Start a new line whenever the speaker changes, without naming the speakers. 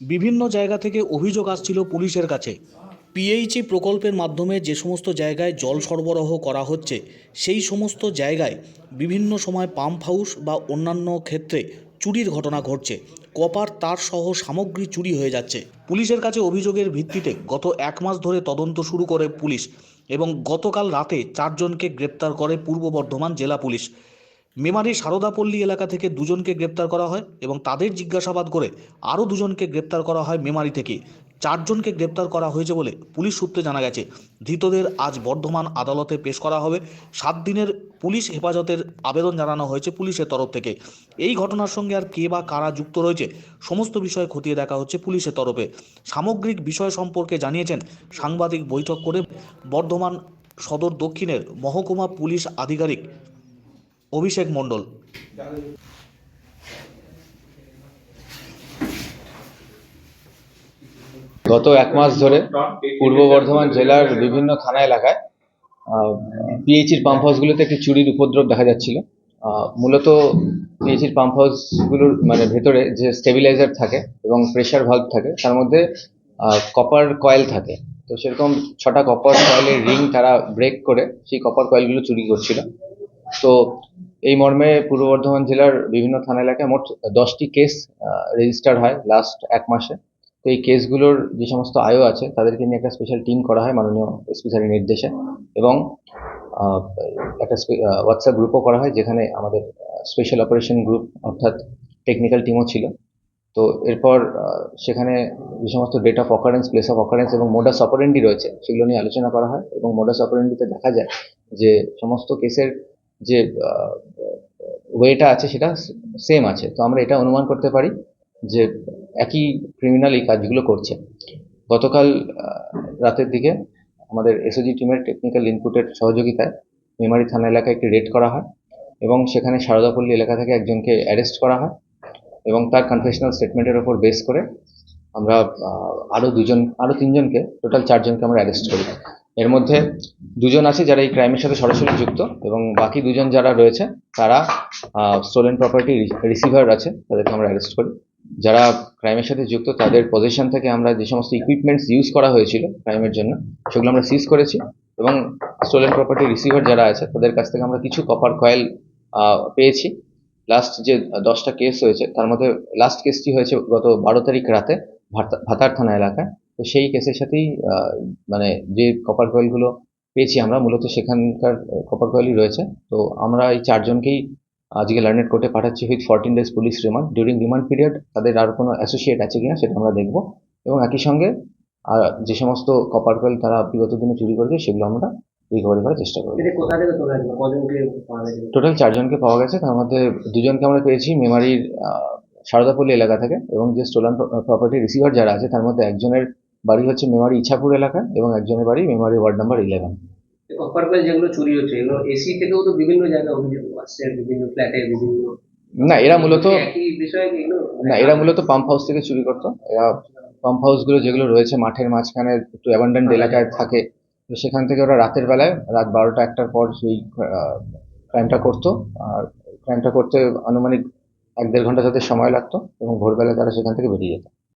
বিভিন্ন জায়গা থেকে অভিযোগ আসছিল পুলিশের কাছে। পিএইচই প্রকল্পের মাধ্যমে যে সমস্ত জায়গায় জল সরবরাহ করা হচ্ছে সেই সমস্ত জায়গায় বিভিন্ন সময় পাম্প হাউস বা অন্যান্য ক্ষেত্রে চুরির ঘটনা ঘটছে। কপার তার সহ সামগ্রী চুরি হয়ে যাচ্ছে। পুলিশের কাছে অভিযোগের ভিত্তিতে গত এক মাস ধরে তদন্ত শুরু করে পুলিশ এবং গতকাল রাতে চারজনকে গ্রেপ্তার করে পূর্ব বর্ধমান জেলা পুলিশ। মেমারি সারদাপল্লী এলাকা থেকে দুজনকে গ্রেপ্তার করা হয় এবং তাদের জিজ্ঞাসাবাদ করে আরও দুজনকে গ্রেপ্তার করা হয় মেমারি থেকে। চারজনকে গ্রেপ্তার করা হয়েছে বলে পুলিশ সূত্রে জানা গেছে। ধৃতদের আজ বর্ধমান আদালতে পেশ করা হবে। সাত দিনের পুলিশ হেফাজতের আবেদন জানানো হয়েছে পুলিশের তরফ থেকে। এই ঘটনার সঙ্গে আর কে বা কারা যুক্ত রয়েছে সমস্ত বিষয় খতিয়ে দেখা হচ্ছে পুলিশের তরফে। সামগ্রিক বিষয় সম্পর্কে জানিয়েছেন সাংবাদিক বৈঠক করে বর্ধমান সদর দক্ষিণের মহকুমা পুলিশ আধিকারিক অভিষেক মণ্ডল।
গত এক মাস ধরে পূর্ব বর্ধমান জেলার বিভিন্ন থানা এলাকায় পিএইচির পাম্প হাউসগুলোতে একটি চুরির উপদ্রব দেখা যাচ্ছিল। মূলত পিএইচির পাম্প হাউসগুলোর মানে ভেতরে যে স্টেবিলাইজার থাকে এবং প্রেসার ভাল্ব থাকে, তার মধ্যে কপার কয়েল থাকে। তো সেরকম ছটা কপার কয়েলের রিং তারা ব্রেক করে, সেই কপার কয়েলগুলো চুরি করছিল। তো এই মর্মে পূর্ব বর্ধমান জেলার বিভিন্ন থানা এলাকায় মোট দশটি কেস রেজিস্টার হয় লাস্ট এক মাসে। তো এই কেসগুলোর যে সমস্ত আয়ও আছে, তাদেরকে নিয়ে একটা স্পেশাল টিম করা হয় মাননীয় স্যারের নির্দেশে এবং একটা হোয়াটসঅ্যাপ গ্রুপও করা হয় যেখানে আমাদের স্পেশাল অপারেশন গ্রুপ অর্থাৎ টেকনিক্যাল টিমও ছিল। তো এরপর সেখানে যে সমস্ত date of occurrence place of occurrence এবং মোডাস অপারেন্ডি রয়েছে, সেগুলো নিয়ে আলোচনা করা হয় এবং মোডাস অপারেন্ডিতে দেখা যায় যে সমস্ত কেসের যে ওয়েটা আছে, সেটা সেম আছে। তো আমরা এটা অনুমান করতে পারি যে একই ক্রিমিনাল এই কাজগুলো করছে। গতকাল রাতের দিকে আমাদের এসওজি টিমের টেকনিক্যাল ইনপুটের সহযোগিতায় মেমারি থানা এলাকায় একটি রেড করা হয় এবং সেখানে সারদাপল্লী এলাকা থেকে একজনকে অ্যারেস্ট করা হয় এবং তার কনফেশনাল স্টেটমেন্টের ওপর বেস করে আমরা আরও দুজন, আরও তিনজনকে টোটাল চারজনকে আমরা অ্যারেস্ট করি। এর মধ্যে দুজন আছে যারা এই ক্রাইমের সাথে সরাসরি যুক্ত এবং বাকি দুজন যারা রয়েছে, তারা স্টোলেন প্রপার্টি রিসিভার আছে, তাদেরকে আমরা অ্যারেস্ট করি। যারা ক্রাইমের সাথে যুক্ত, তাদের পজিশন থেকে আমরা যে সমস্ত ইকুইপমেন্টস ইউজ করা হয়েছিল ক্রাইমের জন্য, সেগুলো আমরা সিজ করেছি এবং স্টোলেন প্রপার্টি রিসিভার যারা আছে, তাদের কাছ থেকে আমরা কিছু কপার কয়েল পেয়েছি। লাস্ট যে দশটা কেস হয়েছে, তার মধ্যে লাস্ট কেসটি হয়েছে গত বারো তারিখ রাতে ভাতা- ভাতার থানা এলাকায়। তো সেই কেসের সাথেই মানে যে কপার কয়েলগুলো পেয়েছি আমরা মূলত সেখানকার কপার কয়েলই রয়েছে। তো আমরা এই চারজনকেই আজকে লার্নেট কোর্টে পাঠাচ্ছি with fourteen days police remand during remand period তাদের আর কোনো অ্যাসোসিয়েট আছে কিনা সেটা আমরা দেখব। এবং একই সঙ্গে আর যে সমস্ত কপার কয়েল তারা বিগত দিনে চুরি করেছে সেগুলো আমরা রিকভারি করার চেষ্টা করব।
গেছে?
টোটাল চারজনকে পাওয়া গেছে। তার মধ্যে দুজনকে আমরা পেয়েছি মেমারির সারদাপল্লী এলাকা থেকে এবং যে স্টোলান প্রপার্টি রিসিভার যারা আছে তার মধ্যে একজনের বাড়ি হচ্ছে মেমারি ইছাপুর এলাকা এবং একজনের বাড়ি মেমারি ওয়ার্ড নাম্বার ইলেভেন
যেগুলো চুরি হচ্ছে এগুলো এসি থেকেও তো বিভিন্ন জায়গায় অভিযোগ আসছে বিভিন্ন ফ্ল্যাটে বিভিন্ন
না এরা মূলত
এগুলো
না এরা মূলত পাম্প হাউস থেকে চুরি করতো। এরা পাম্প হাউসগুলো যেগুলো রয়েছে মাঠের মাঝখানে একটু অ্যাবান্ডেন্ট এলাকায় থাকে তো সেখান থেকে ওরা রাতের বেলায় রাত বারোটা একটার পর সেই ক্রাইমটা করতো। আর ক্রাইমটা করতে আনুমানিক এক দেড় ঘণ্টা তাদের সময় লাগতো এবং ভোরবেলা তারা সেখান থেকে বেরিয়ে যেত।